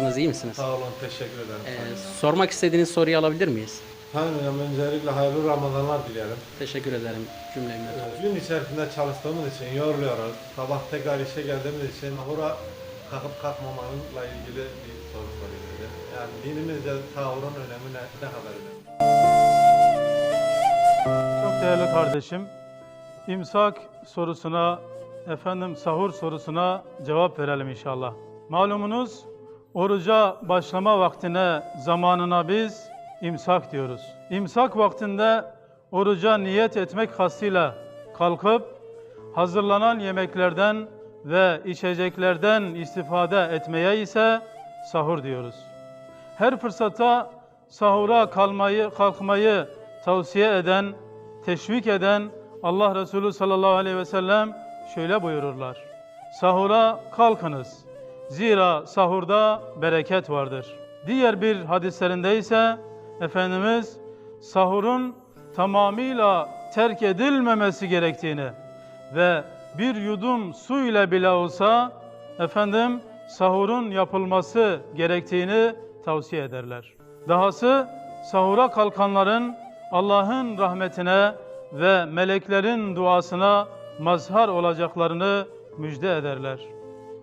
Nasılsınız, iyi misiniz? Sağ olun, teşekkür ederim. Ee, sormak istediğiniz soruyu alabilir miyiz? Hocam öncelikle hayırlı Ramazanlar dilerim. Teşekkür ederim cümlemle. Ee, Gün içerisinde çalıştığımız için yoruluyoruz. Sabah tekrar işe geldiğimiz için ahura kalkıp kalkmamanınla ilgili bir soru sorayım Yani dinimizde sahurun önemi ne, ne kadar önemli? Çok değerli kardeşim, imsak sorusuna, efendim sahur sorusuna cevap verelim inşallah. Malumunuz oruca başlama vaktine, zamanına biz imsak diyoruz. İmsak vaktinde oruca niyet etmek kastıyla kalkıp hazırlanan yemeklerden ve içeceklerden istifade etmeye ise sahur diyoruz. Her fırsatta sahura kalmayı, kalkmayı tavsiye eden, teşvik eden Allah Resulü sallallahu aleyhi ve sellem şöyle buyururlar. Sahura kalkınız. Zira sahurda bereket vardır. Diğer bir hadislerinde ise Efendimiz sahurun tamamıyla terk edilmemesi gerektiğini ve bir yudum su ile bile olsa efendim sahurun yapılması gerektiğini tavsiye ederler. Dahası sahura kalkanların Allah'ın rahmetine ve meleklerin duasına mazhar olacaklarını müjde ederler.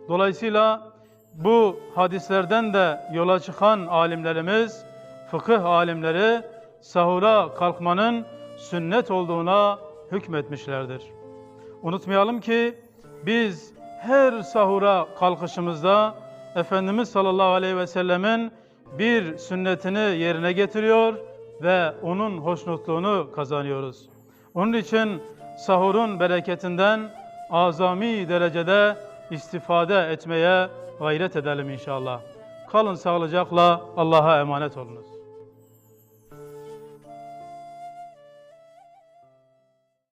Dolayısıyla bu hadislerden de yola çıkan alimlerimiz, fıkıh alimleri sahura kalkmanın sünnet olduğuna hükmetmişlerdir. Unutmayalım ki biz her sahura kalkışımızda Efendimiz sallallahu aleyhi ve sellemin bir sünnetini yerine getiriyor ve onun hoşnutluğunu kazanıyoruz. Onun için sahurun bereketinden azami derecede istifade etmeye gayret edelim inşallah. Kalın sağlıcakla Allah'a emanet olunuz.